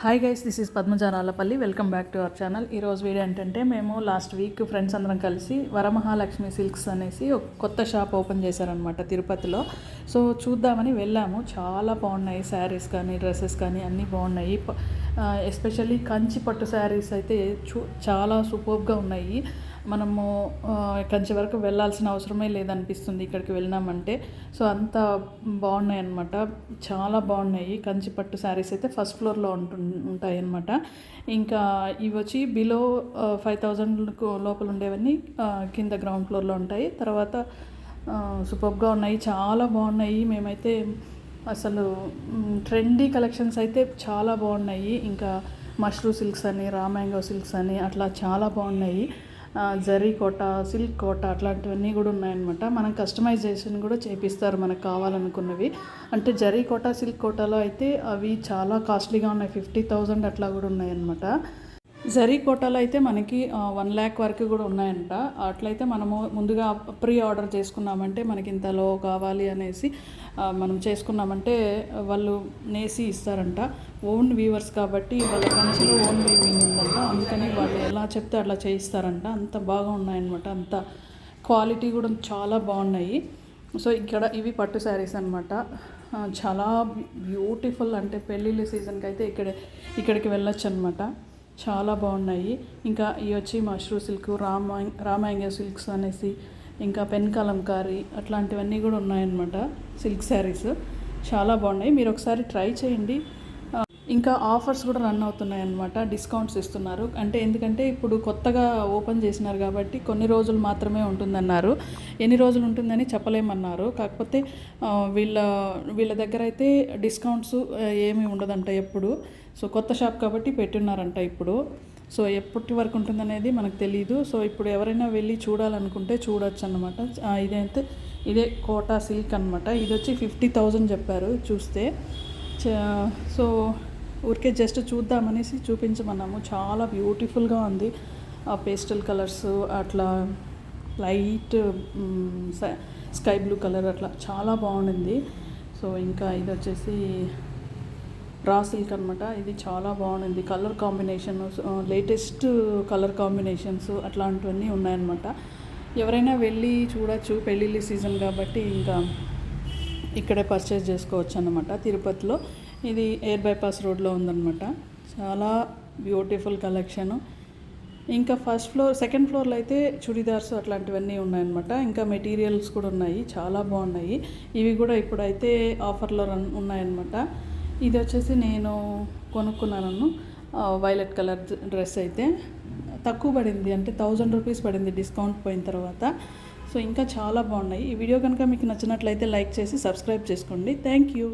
Hi guys this is పద్మజానాలపల్లి welcome back to our channel ఈరోజు video ఏంటంటే మేము last week friends అందరం కలిసి వరమహాలక్ష్మి సిల్క్స్ అనేసి ఒక కొత్త షాప్ ఓపెన్ చేశారనమాట తిరుపతిలో. సో చూద్దామని వెళ్ళాము. చాలా బాగున్నాయి శారీస్ కానీ డ్రెస్సెస్ కానీ అన్నీ బాగున్నాయి. ఎస్పెషల్లీ కంచి పట్టు శారీస్ అయితే చూ చాలా సూపర్గా ఉన్నాయి. మనము కంచి వరకు వెళ్ళాల్సిన అవసరమే లేదనిపిస్తుంది ఇక్కడికి వెళ్ళినామంటే. సో అంత బాగున్నాయి అనమాట చాలా బాగున్నాయి. కంచి పట్టు శారీస్ అయితే ఫస్ట్ ఫ్లోర్లో ఉంటుంది ఉంటాయి అన్నమాట ఇంకా ఇవి వచ్చి బిలో ఫైవ్ థౌజండ్ లోపల ఉండేవన్నీ కింద గ్రౌండ్ ఫ్లోర్లో ఉంటాయి. తర్వాత సూపర్గా ఉన్నాయి. చాలా బాగున్నాయి. మేమైతే అసలు ట్రెండీ కలెక్షన్స్ అయితే చాలా బాగున్నాయి. ఇంకా మష్రూ సిల్క్స్ అని రామ్యాంగో సిల్క్స్ అని అట్లా చాలా బాగున్నాయి. జరీ కోట సిల్క్ కోట అట్లాంటివన్నీ కూడా ఉన్నాయన్నమాట. మనం కస్టమైజేషన్ కూడా చేపిస్తారు మనకు కావాలనుకున్నవి. అంటే జరీ కోట సిల్క్ కోటలో అయితే అవి చాలా కాస్ట్లీగా ఉన్నాయి. ఫిఫ్టీ థౌజండ్ అట్లా కూడా ఉన్నాయన్నమాట. జరీ కోటాలో అయితే మనకి వన్ ల్యాక్ వరకు కూడా ఉన్నాయంట. అట్లయితే మనము ముందుగా ప్రీ ఆర్డర్ చేసుకున్నామంటే మనకి ఇంతలో కావాలి అనేసి మనం చేసుకున్నామంటే వాళ్ళు నేసి ఇస్తారంట. ఓన్ వీవర్స్ కాబట్టి వాళ్ళ కంచిలో ఓన్ వీవింగ్ ఉందంట. అందుకని వాళ్ళు ఎలా చెప్తే అట్లా చేయిస్తారంట. అంత బాగా ఉన్నాయన్నమాట. అంత క్వాలిటీ కూడా చాలా బాగున్నాయి. సో ఇక్కడ ఇవి పట్టు శారీస్ అనమాట చాలా బ్యూటిఫుల్ అంటే పెళ్ళిళ్ళ సీజన్కి అయితే ఇక్కడ ఇక్కడికి వెళ్ళొచ్చు అనమాట చాలా బాగున్నాయి. ఇంకా ఇవి వచ్చి mashru silk raw raw mango silks అనేసి ఇంకా పెన్ కలంకారీ అట్లాంటివన్నీ కూడా ఉన్నాయన్నమాట. సిల్క్ శారీస్. చాలా బాగున్నాయి. మీరు ఒకసారి ట్రై చేయండి. ఇంకా ఆఫర్స్ కూడా రన్ అవుతున్నాయి అన్నమాట డిస్కౌంట్స్ ఇస్తున్నారు. అంటే ఎందుకంటే ఇప్పుడు కొత్తగా ఓపెన్ చేసినారు కాబట్టి కొన్ని రోజులు మాత్రమే ఉంటుందన్నారు. ఎన్ని రోజులు ఉంటుందని చెప్పలేమన్నారు. కాకపోతే వీళ్ళ వీళ్ళ దగ్గర అయితే డిస్కౌంట్స్ ఏమీ ఉండదంట ఎప్పుడు. సో కొత్త షాప్ కాబట్టి పెట్టున్నారంట ఇప్పుడు. సో ఎప్పటి వరకు ఉంటుందనేది మనకు తెలియదు సో ఇప్పుడు ఎవరైనా వెళ్ళి చూడాలనుకుంటే చూడొచ్చు అనమాట ఇదైతే ఇదే కోటా సిల్క్ అనమాట ఇది వచ్చి ఫిఫ్టీ థౌజండ్ చెప్పారు చూస్తే. చ- సో ఊరికే జస్ట్ చూద్దామనేసి చూపించమన్నాము. చాలా బ్యూటిఫుల్గా ఉంది. ఆ పేస్టల్ కలర్స్ అట్లా లైట్ స్కై బ్లూ కలర్ అట్లా చాలా బాగుండింది. సో ఇంకా ఇది వచ్చేసి రా సిల్క్ అనమాట ఇది చాలా బాగుంది colour combination latest colour combinations అట్లాంటివన్నీ ఉన్నాయన్నమాట. ఎవరైనా వెళ్ళి చూడొచ్చు పెళ్ళిళ్ళ సీజన్ కాబట్టి ఇంకా ఇక్కడే పర్చేస్ చేసుకోవచ్చు అనమాట తిరుపతిలో ఇది ఎయిర్ బైపాస్ రోడ్లో ఉందన్నమాట. చాలా బ్యూటిఫుల్ కలెక్షను ఇంకా ఫస్ట్ ఫ్లోర్ సెకండ్ ఫ్లోర్లో అయితే చుడిదార్స్ అట్లాంటివన్నీ ఉన్నాయన్నమాట. ఇంకా మెటీరియల్స్ కూడా ఉన్నాయి. చాలా బాగున్నాయి. ఇవి కూడా ఇప్పుడైతే ఆఫర్లో రన్ ఉన్నాయన్నమాట. ఇది వచ్చేసి నేను కొనుక్కున్నాను వైలెట్ కలర్ డ్రెస్ అయితే. తక్కువ పడింది. అంటే థౌజండ్ రూపీస్ పడింది డిస్కౌంట్ పోయిన తర్వాత. సో ఇంకా చాలా బాగున్నాయి. ఈ వీడియో కనుక మీకు నచ్చినట్లయితే లైక్ చేసి సబ్స్క్రైబ్ చేసుకోండి. Thank you.